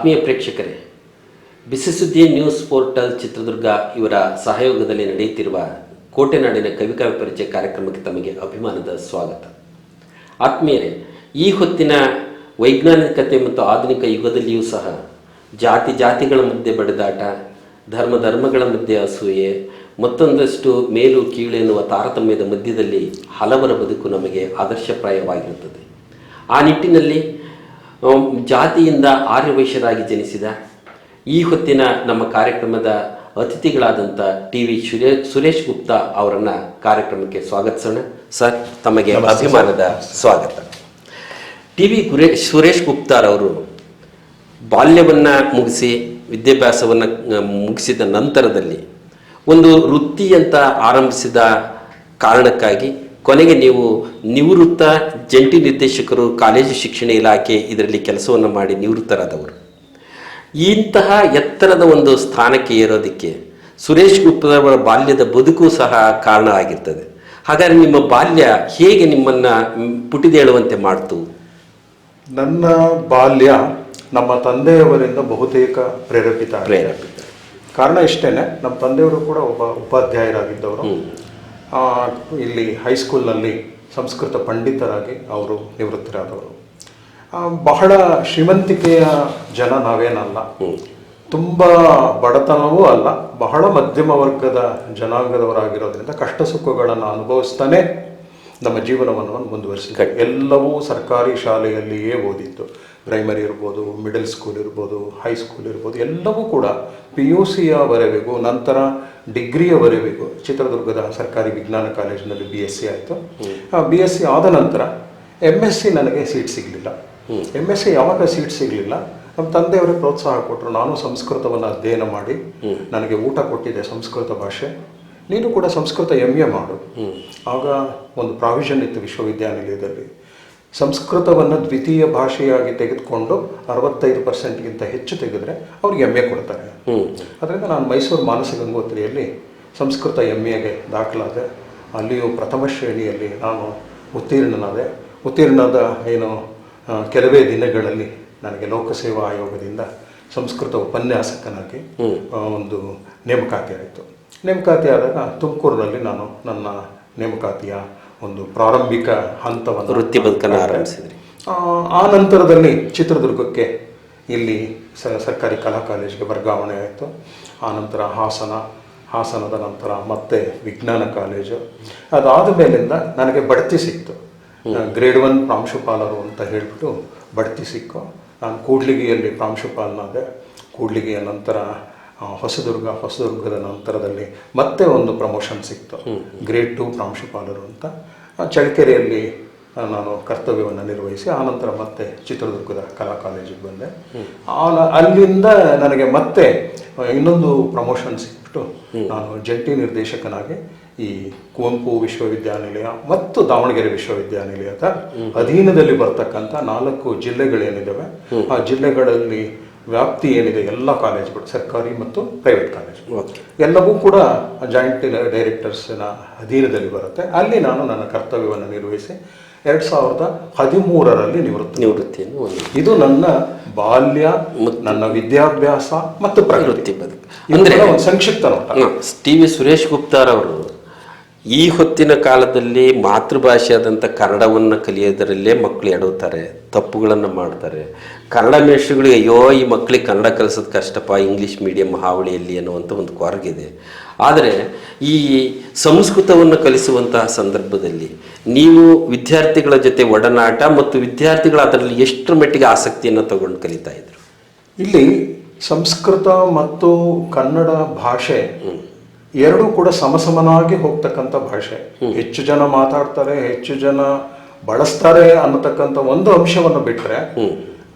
ಆತ್ಮೀಯ ಪ್ರೇಕ್ಷಕರೇ ಬಿಸಿ ಸುದ್ದಿ news portal Chitradurga ಇವರ ಸಹಯೋಗದಲ್ಲಿ ನಡೆಯುತ್ತಿರುವ ಕೋಟೆನಾಡಿನ ಕವಿಕಾವ್ಯ ಪರಿಚಯ ಕಾರ್ಯಕ್ರಮಕ್ಕೆ ತಮಗೆ ಅಭಿಮಾನದ ಸ್ವಾಗತ. ಆತ್ಮೀಯರೇ, ಈ ಹೊತ್ತಿನ ವೈಜ್ಞಾನಿಕತೆ ಮತ್ತು ಆಧುನಿಕ ಯುಗದಲ್ಲಿಯೂ ಸಹ ಜಾತಿ ಜಾತಿಗಳ ಮಧ್ಯೆ ಬಡಿದಾಟ, ಧರ್ಮ ಧರ್ಮಗಳ ಮಧ್ಯೆ ಅಸೂಯೆ, ಮತ್ತೊಂದಷ್ಟು ಮೇಲು ಕೀಳು ಎನ್ನುವ ತಾರತಮ್ಯದ ಮಧ್ಯದಲ್ಲಿ ಹಲವರ ಬದುಕು ನಮಗೆ ಆದರ್ಶಪ್ರಾಯವಾಗಿರುತ್ತದೆ. ಆ ನಿಟ್ಟಿನಲ್ಲಿ ಜಾತಿಯಿಂದ ಆರ್ಯವೈಶ್ಯರಾಗಿ ಜನಿಸಿದ ಈ ಹೊತ್ತಿನ ನಮ್ಮ ಕಾರ್ಯಕ್ರಮದ ಅತಿಥಿಗಳಾದಂಥ ಟಿ ವಿ ಸುರೇಶ್ ಸುರೇಶ್ ಗುಪ್ತಾ ಅವರನ್ನು ಕಾರ್ಯಕ್ರಮಕ್ಕೆ ಸ್ವಾಗತಿಸೋಣ. ಸರ್ ತಮಗೆ ಅಭಿಮಾನದ ಸ್ವಾಗತ. ಟಿ ವಿ ಗುರೇ ಸುರೇಶ್ ಗುಪ್ತಾರವರು ಬಾಲ್ಯವನ್ನು ಮುಗಿಸಿ ವಿದ್ಯಾಭ್ಯಾಸವನ್ನು ಮುಗಿಸಿದ ನಂತರದಲ್ಲಿ ಒಂದು ವೃತ್ತಿ ಅಂತ ಆರಂಭಿಸಿದ ಕಾರಣಕ್ಕಾಗಿ ಕೊನೆಗೆ ನೀವು ನಿವೃತ್ತ ಜಂಟಿ ನಿರ್ದೇಶಕರು ಕಾಲೇಜು ಶಿಕ್ಷಣ ಇಲಾಖೆ ಇದರಲ್ಲಿ ಕೆಲಸವನ್ನು ಮಾಡಿ ನಿವೃತ್ತರಾದವರು. ಇಂತಹ ಎತ್ತರದ ಒಂದು ಸ್ಥಾನಕ್ಕೆ ಏರೋದಕ್ಕೆ ಸುರೇಶ್ ಗುಪ್ತರವರ ಬಾಲ್ಯದ ಬದುಕು ಸಹ ಕಾರಣ ಆಗಿರ್ತದೆ. ಹಾಗಾದ್ರೆ ನಿಮ್ಮ ಬಾಲ್ಯ ಹೇಗೆ ನಿಮ್ಮನ್ನ ಪುಟಿದೇಳುವಂತೆ ಮಾಡ್ತು? ನನ್ನ ಬಾಲ್ಯ ನಮ್ಮ ತಂದೆಯವರಿಂದ ಬಹುತೇಕ ಪ್ರೇರೇಪಿತ. ಪ್ರೇರೇಪಿತ. ಕಾರಣ ಇಷ್ಟೇನೆ ನಮ್ಮ ತಂದೆಯವರು ಕೂಡ ಒಬ್ಬ ಉಪಾಧ್ಯಾಯರಾಗಿದ್ದವರು. ಇಲ್ಲಿ ಹೈಸ್ಕೂಲ್ನಲ್ಲಿ ಸಂಸ್ಕೃತ ಪಂಡಿತರಾಗಿ ಅವರು ನಿವೃತ್ತರಾದವರು. ಬಹಳ ಶ್ರೀಮಂತಿಕೆಯ ಜನ ನಾವೇನಲ್ಲ. ತುಂಬ ಬಡತನವೂ ಅಲ್ಲ ಬಹಳ ಮಧ್ಯಮ ವರ್ಗದ ಜನಾಂಗದವರಾಗಿರೋದ್ರಿಂದ ಕಷ್ಟ ಸುಖಗಳನ್ನು ಅನುಭವಿಸ್ತಾನೆ ನಮ್ಮ ಜೀವನವನ್ನು ಮುಂದುವರಿಸಿದ್ದಾರೆ ಎಲ್ಲವೂ ಸರ್ಕಾರಿ ಶಾಲೆಯಲ್ಲಿಯೇ ಓದಿದ್ದು. ಪ್ರೈಮರಿ ಇರ್ಬೋದು ಮಿಡಲ್ ಸ್ಕೂಲ್ ಇರ್ಬೋದು ಹೈಸ್ಕೂಲ್ ಇರ್ಬೋದು ಎಲ್ಲವೂ ಕೂಡ ಪಿ ಯು ಸಿಯವರೆಗೂ ನಂತರ ಡಿಗ್ರಿಯವರೆಗೂ ಚಿತ್ರದುರ್ಗದ ಸರ್ಕಾರಿ ವಿಜ್ಞಾನ ಕಾಲೇಜಿನಲ್ಲಿ ಬಿ ಎಸ್ ಸಿ ಆಯಿತು. ಬಿ ಎಸ್ ಸಿ ಆದ ನಂತರ ಎಂ ಎಸ್ ಸಿ ನನಗೆ ಸೀಟ್ ಸಿಗಲಿಲ್ಲ. ಎಂ ಎಸ್ ಸಿ ಯಾವಾಗ ಸೀಟ್ ಸಿಗಲಿಲ್ಲ? ನಮ್ಮ ತಂದೆಯವರೇ ಪ್ರೋತ್ಸಾಹ ಕೊಟ್ಟರು ನಾನು ಸಂಸ್ಕೃತವನ್ನು ಅಧ್ಯಯನ ಮಾಡಿ ನನಗೆ ಊಟ ಕೊಟ್ಟಿದೆ ಸಂಸ್ಕೃತ ಭಾಷೆ. ನೀನು ಕೂಡ ಸಂಸ್ಕೃತ ಎಂ ಎ ಮಾಡು. ಆಗ ಒಂದು ಪ್ರಾವಿಷನ್ ಇತ್ತು ವಿಶ್ವವಿದ್ಯಾನಿಲಯದಲ್ಲಿ. ಸಂಸ್ಕೃತವನ್ನು ದ್ವಿತೀಯ ಭಾಷೆಯಾಗಿ ತೆಗೆದುಕೊಂಡು ಅರವತ್ತೈದು ಪರ್ಸೆಂಟ್ಗಿಂತ ಹೆಚ್ಚು ತೆಗೆದ್ರೆ ಅವ್ರಿಗೆ ಎಂ ಎ ಕೊಡ್ತಾರೆ. ಅದರಿಂದ ನಾನು ಮೈಸೂರು ಮಾನಸ ಗಂಗೋತ್ರಿಯಲ್ಲಿ ಸಂಸ್ಕೃತ ಎಂ ಎಗೆ ದಾಖಲಾದೆ ಅಲ್ಲಿಯೂ ಪ್ರಥಮ ಶ್ರೇಣಿಯಲ್ಲಿ ನಾನು ಉತ್ತೀರ್ಣನಾದೆ. ಉತ್ತೀರ್ಣದ ಏನು ಕೆಲವೇ ದಿನಗಳಲ್ಲಿ ನನಗೆ ಲೋಕಸೇವಾ ಆಯೋಗದಿಂದ ಸಂಸ್ಕೃತ ಉಪನ್ಯಾಸಕನಾಗಿ ಒಂದು ನೇಮಕಾತಿ ಆಯಿತು ನೇಮಕಾತಿ ಆದಾಗ ತುಮಕೂರಿನಲ್ಲಿ ನಾನು ನನ್ನ ನೇಮಕಾತಿಯ ಒಂದು ಪ್ರಾರಂಭಿಕ ಹಂತವನ್ನು ವೃತ್ತಿ ಬದುಕನ್ನು ಆರಂಭಿಸಿದ್ರಿ. ಆ, ಆ ನಂತರದಲ್ಲಿ ಚಿತ್ರದುರ್ಗಕ್ಕೆ ಇಲ್ಲಿ ಸ ಸರ್ಕಾರಿ ಕಲಾ ಕಾಲೇಜಿಗೆ ವರ್ಗಾವಣೆ ಆಯಿತು. ಆನಂತರ ಹಾಸನ ಹಾಸನದ ನಂತರ ಮತ್ತೆ ವಿಜ್ಞಾನ ಕಾಲೇಜು. ಅದಾದ ಮೇಲಿಂದ ನನಗೆ ಬಡ್ತಿ ಸಿಕ್ತು. ಗ್ರೇಡ್ ಒನ್ ಪ್ರಾಂಶುಪಾಲರು ಅಂತ ಹೇಳಿಬಿಟ್ಟು ಬಡ್ತಿ ಸಿಕ್ಕು. ನಾನು ಕೂಡ್ಲಿಗಿಯಲ್ಲಿ ಪ್ರಾಂಶುಪಾಲನಾದೆ. ಕೂಡ್ಲಿಗಿಯ ನಂತರ ಹೊಸದುರ್ಗ ಹೊಸದುರ್ಗದ ನಂತರದಲ್ಲಿ ಮತ್ತೆ ಒಂದು ಪ್ರಮೋಷನ್ ಸಿಕ್ತು. ಗ್ರೇಡ್ ಟು ಪ್ರಾಂಶುಪಾಲರು ಅಂತ. ಆ, ಚಳ್ಳಕೆರೆಯಲ್ಲಿ ನಾನು ಕರ್ತವ್ಯವನ್ನು ನಿರ್ವಹಿಸಿ ಆನಂತರ ಮತ್ತೆ ಚಿತ್ರದುರ್ಗದ ಕಲಾ ಕಾಲೇಜಿಗೆ ಬಂದೆ. ಆ- ಅಲ್ಲಿಂದ ನನಗೆ ಮತ್ತೆ ಇನ್ನೊಂದು ಪ್ರಮೋಷನ್ ಸಿಕ್ಬಿಟ್ಟು ನಾನು ಜಂಟಿ ನಿರ್ದೇಶಕನಾಗಿ ಈ ಕುವೆಂಪು ವಿಶ್ವವಿದ್ಯಾನಿಲಯ ಮತ್ತು ದಾವಣಗೆರೆ ವಿಶ್ವವಿದ್ಯಾನಿಲಯದ ಅಧೀನದಲ್ಲಿ ಬರ್ತಕ್ಕಂಥ ನಾಲ್ಕು ಜಿಲ್ಲೆಗಳೇನಿದ್ದಾವೆ ಆ ಜಿಲ್ಲೆಗಳಲ್ಲಿ ವ್ಯಾಪ್ತಿ ಏನಿದೆ ಎಲ್ಲ ಕಾಲೇಜುಗಳು ಸರ್ಕಾರಿ ಮತ್ತು ಪ್ರೈವೇಟ್ ಕಾಲೇಜು ಎಲ್ಲವೂ ಕೂಡ ಜಾಯಿಂಟ್ ಡೈರೆಕ್ಟರ್ಸ್ನ ಅಧೀನದಲ್ಲಿ ಬರುತ್ತೆ. ಅಲ್ಲಿ ನಾನು ನನ್ನ ಕರ್ತವ್ಯವನ್ನು ನಿರ್ವಹಿಸಿ ಎರಡು ಸಾವಿರದ ಹದಿಮೂರರಲ್ಲಿ ನಿವೃತ್ತಿ. ನಿವೃತ್ತಿಯನ್ನು ಇದು ನನ್ನ ಬಾಲ್ಯ ನನ್ನ ವಿದ್ಯಾಭ್ಯಾಸ ಮತ್ತು ಪ್ರವೃತ್ತಿ ವೃತ್ತಿ ಬದುಕು ಅಂದ್ರೆ ಒಂದು ಸಂಕ್ಷಿಪ್ತ ನೋಟ. ಟಿ ವಿ ಸುರೇಶ್ ಗುಪ್ತಾರವರು ಈ ಹೊತ್ತಿನ ಕಾಲದಲ್ಲಿ ಮಾತೃಭಾಷೆಯಾದಂಥ ಕನ್ನಡವನ್ನು ಕಲಿಯೋದರಲ್ಲೇ ಮಕ್ಕಳು ಎಡುತ್ತಾರೆ ತಪ್ಪುಗಳನ್ನು ಮಾಡ್ತಾರೆ. ಕನ್ನಡ ಮೇಷ್ಟ್ರುಗಳಿಗೆ ಅಯ್ಯೋ ಈ ಮಕ್ಕಳಿಗೆ ಕನ್ನಡ ಕಲಿಸೋದು ಕಷ್ಟಪ್ಪ ಇಂಗ್ಲೀಷ್ ಮೀಡಿಯಂ ಹಾವಳಿಯಲ್ಲಿ ಅನ್ನುವಂಥ ಒಂದು ಕೊರಗಿದೆ. ಆದರೆ ಈ ಸಂಸ್ಕೃತವನ್ನು ಕಲಿಸುವಂತಹ ಸಂದರ್ಭದಲ್ಲಿ ನೀವು ವಿದ್ಯಾರ್ಥಿಗಳ ಜೊತೆ ಒಡನಾಟ ಮತ್ತು ವಿದ್ಯಾರ್ಥಿಗಳು ಅದರಲ್ಲಿ ಎಷ್ಟರ ಮಟ್ಟಿಗೆ ಆಸಕ್ತಿಯನ್ನು ತಗೊಂಡು ಕಲಿತಾ ಇದ್ರು? ಇಲ್ಲಿ ಸಂಸ್ಕೃತ ಮತ್ತು ಕನ್ನಡ ಭಾಷೆ ಎರಡೂ ಕೂಡ ಸಮಸಮನಾಗಿ ಹೋಗ್ತಕ್ಕಂಥ ಭಾಷೆ. ಹೆಚ್ಚು ಜನ ಮಾತಾಡ್ತಾರೆ ಹೆಚ್ಚು ಜನ ಬಳಸ್ತಾರೆ ಅನ್ನತಕ್ಕಂಥ ಒಂದು ಅಂಶವನ್ನು ಬಿಟ್ಟರೆ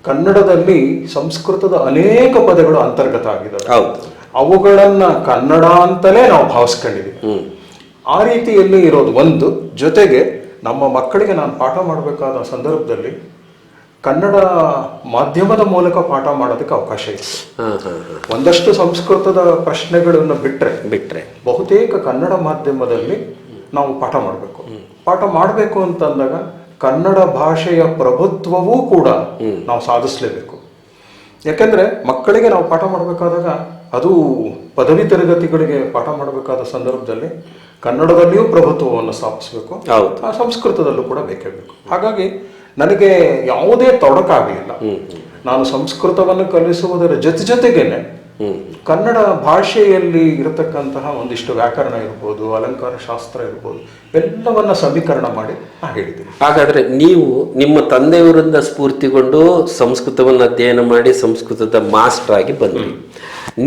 ಕನ್ನಡದಲ್ಲಿ ಸಂಸ್ಕೃತದ ಅನೇಕ ಪದಗಳು ಅಂತರ್ಗತ ಆಗಿದ್ದಾವೆ ಹೌದು. ಅವುಗಳನ್ನ ಕನ್ನಡ ಅಂತಲೇ ನಾವು ಭಾವಿಸ್ಕೊಂಡಿದ್ದೀವಿ ಆ ರೀತಿಯಲ್ಲಿ ಇರೋದು ಒಂದು. ಜೊತೆಗೆ ನಮ್ಮ ಮಕ್ಕಳಿಗೆ ನಾನು ಪಾಠ ಮಾಡಬೇಕಾದ ಸಂದರ್ಭದಲ್ಲಿ ಕನ್ನಡ ಮಾಧ್ಯಮದ ಮೂಲಕ ಪಾಠ ಮಾಡೋದಕ್ಕೆ ಅವಕಾಶ ಇದೆ. ಒಂದಷ್ಟು ಸಂಸ್ಕೃತದ ಪ್ರಶ್ನೆಗಳನ್ನು ಬಿಟ್ರೆ ಬಿಟ್ಟರೆ ಬಹುತೇಕ ಕನ್ನಡ ಮಾಧ್ಯಮದಲ್ಲಿ ನಾವು ಪಾಠ ಮಾಡಬೇಕು. ಪಾಠ ಮಾಡಬೇಕು ಅಂತಂದಾಗ ಕನ್ನಡ ಭಾಷೆಯ ಪ್ರಭುತ್ವವೂ ಕೂಡ ನಾವು ಸಾಧಿಸಲೇಬೇಕು. ಯಾಕೆಂದ್ರೆ ಮಕ್ಕಳಿಗೆ ನಾವು ಪಾಠ ಮಾಡಬೇಕಾದಾಗ ಅದು ಪದವಿ ತರಗತಿಗಳಿಗೆ ಪಾಠ ಮಾಡಬೇಕಾದ ಸಂದರ್ಭದಲ್ಲಿ ಕನ್ನಡದಲ್ಲಿಯೂ ಪ್ರಭುತ್ವವನ್ನು ಸ್ಥಾಪಿಸಬೇಕು. ಆ ಸಂಸ್ಕೃತದಲ್ಲೂ ಕೂಡ ಬೇಕೇ ಬೇಕು. ಹಾಗಾಗಿ ನನಗೆ ಯಾವುದೇ ತೊಡಕಾಗಲಿಲ್ಲ ನಾನು ಸಂಸ್ಕೃತವನ್ನು ಕಲಿಸುವುದರ ಜೊತೆ ಜೊತೆಗೇನೆ ಕನ್ನಡ ಭಾಷೆಯಲ್ಲಿ ಇರತಕ್ಕಂತಹ ಒಂದಿಷ್ಟು ವ್ಯಾಕರಣ ಇರ್ಬೋದು ಅಲಂಕಾರ ಶಾಸ್ತ್ರ ಇರ್ಬೋದು ಎಲ್ಲವನ್ನ ಸಮೀಕರಣ ಮಾಡಿ ನಾ ಹೇಳಿದ್ದೀನಿ. ಹಾಗಾದ್ರೆ ನೀವು ನಿಮ್ಮ ತಂದೆಯವರಿಂದ ಸ್ಫೂರ್ತಿಗೊಂಡು ಸಂಸ್ಕೃತವನ್ನು ಅಧ್ಯಯನ ಮಾಡಿ ಸಂಸ್ಕೃತದ ಮಾಸ್ಟರ್ ಆಗಿ ಬಂದ್ರಿ.